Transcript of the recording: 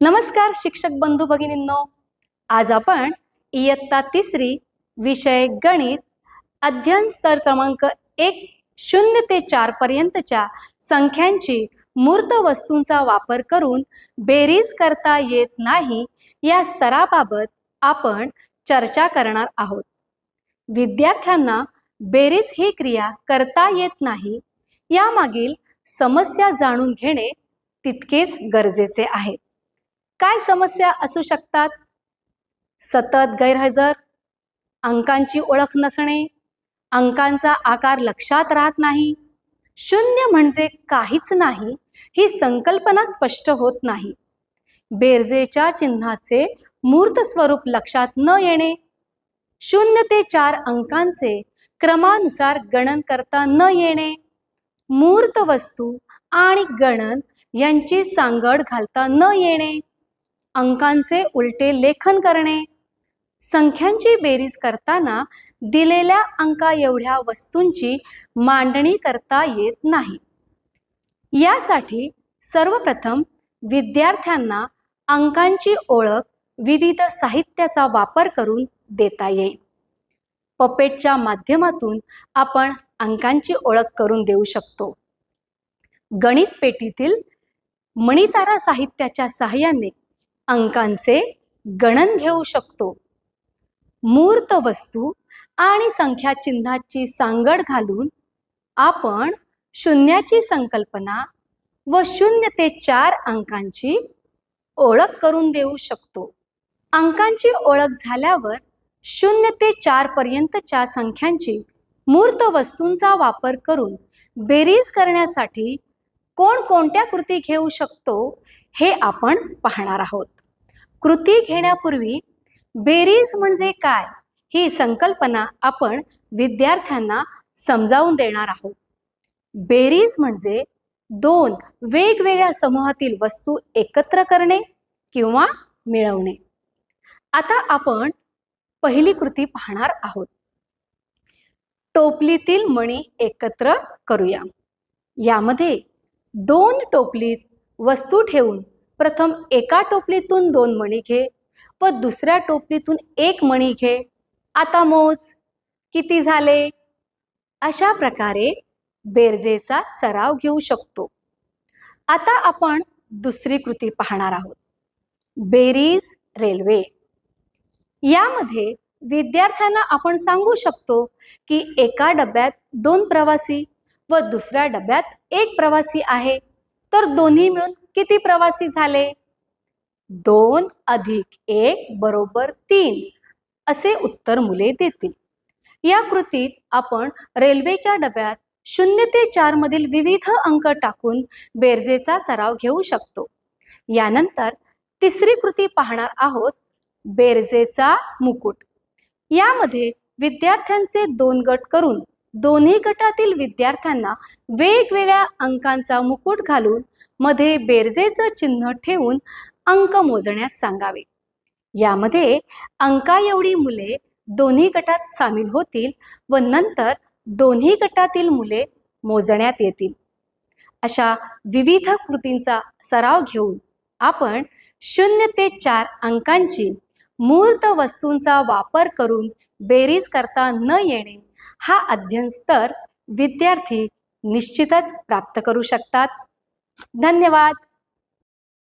नमस्कार शिक्षक बंधू भगिनींनो. आज आपण इयत्ता तिसरी विषय गणित अध्ययन स्तर क्रमांक एक शून्य ते चार पर्यंतच्या संख्यांची मूर्त वस्तूंचा वापर करून बेरीज करता येत नाही या स्तराबाबत आपण चर्चा करणार आहोत. विद्यार्थ्यांना बेरीज ही क्रिया करता येत नाही यामागील समस्या जाणून घेणे तितकेच गरजेचे आहे. काय समस्या असू शकतात? सतत गैरहजर अंकांची ओळख नसणे अंकांचा आकार लक्षात राहत नाही शून्य म्हणजे काहीच नाही ही संकल्पना स्पष्ट होत नाही. बेरजेच्या चिन्हाचे मूर्त स्वरूप लक्षात न येणे शून्य ते चार अंकांचे क्रमानुसार गणन करता न येणे मूर्त वस्तू आणि गणन यांची सांगड घालता न येणे अंकांचे उलटे लेखन करणे. संख्यांची बेरीज करताना दिलेल्या अंका एवढ्या वस्तूंची मांडणी करता येत नाही. यासाठी सर्वप्रथम विद्यार्थ्यांना अंकांची ओळख विविध साहित्याचा वापर करून देता येईल. पपेटच्या माध्यमातून आपण अंकांची ओळख करून देऊ शकतो. गणित पेटीतील मणितारा साहित्याच्या सहाय्याने अंकांचे गणन घेऊ शकतो. मूर्त वस्तू आणि संख्या चिन्हाची सांगड घालून आपण शून्याची संकल्पना व शून्य ते चार अंकांची ओळख करून देऊ शकतो. अंकांची ओळख झाल्यावर शून्य ते चार पर्यंतच्या संख्यांची मूर्त वस्तूंचा वापर करून बेरीज करण्यासाठी कोणकोणत्या कृती घेऊ शकतो हे आपण पाहणार आहोत. कृती घेण्यापूर्वी बेरीज म्हणजे काय ही संकल्पना आपण विद्यार्थ्यांना समजावून देणार आहोत. बेरीज म्हणजे दोन वेगवेगळ्या समूहातील वस्तू एकत्र करणे किंवा मिळवणे. आता आपण पहिली कृती पाहणार आहोत. टोपलीतील मणी एकत्र करूया. यामध्ये दोन टोपलीत वस्तू ठेवून प्रथम एका टोपलीतून दोन मणी घे व दुसऱ्या टोपलीतून एक मणी घे. आता मोज किती झाले? अशा प्रकारे बेरजेचा सराव घेऊ शकतो. आता आपण दुसरी कृती पाहणार आहोत. बेरीज रेल्वे. यामध्ये विद्यार्थ्यांना आपण सांगू शकतो की एका डब्यात दोन प्रवासी व दुसऱ्या डब्यात एक प्रवासी आहे. तर दोन्ही मिळून किती प्रवासी झाले? दोन अधिक एक बरोबर तीन असे उत्तर मुले देतील. या कृतीत आपण रेल्वेच्या डब्यात शून्य ते चार मधील विविध अंक टाकून बेरजेचा सराव घेऊ शकतो. यानंतर तिसरी कृती पाहणार आहोत बेरजेचा मुकुट. यामध्ये विद्यार्थ्यांचे दोन गट करून दोन्ही गटातील विद्यार्थ्यांना वेगवेगळ्या अंकांचा मुकुट घालून मध्ये बेरजेचं चिन्ह ठेवून अंक मोजण्यास सांगावे. यामध्ये अंका एवढी मुले दोन्ही गटात सामील होतील व नंतर दोन्ही गटातील मुले मोजण्यात येतील. अशा विविध कृतींचा सराव घेऊन आपण शून्य ते चार अंकांची मूर्त वस्तूंचा वापर करून बेरीज करता न येणे हा अध्ययन स्तर विद्यार्थी निश्चितच प्राप्त करू शकतात. धन्यवाद.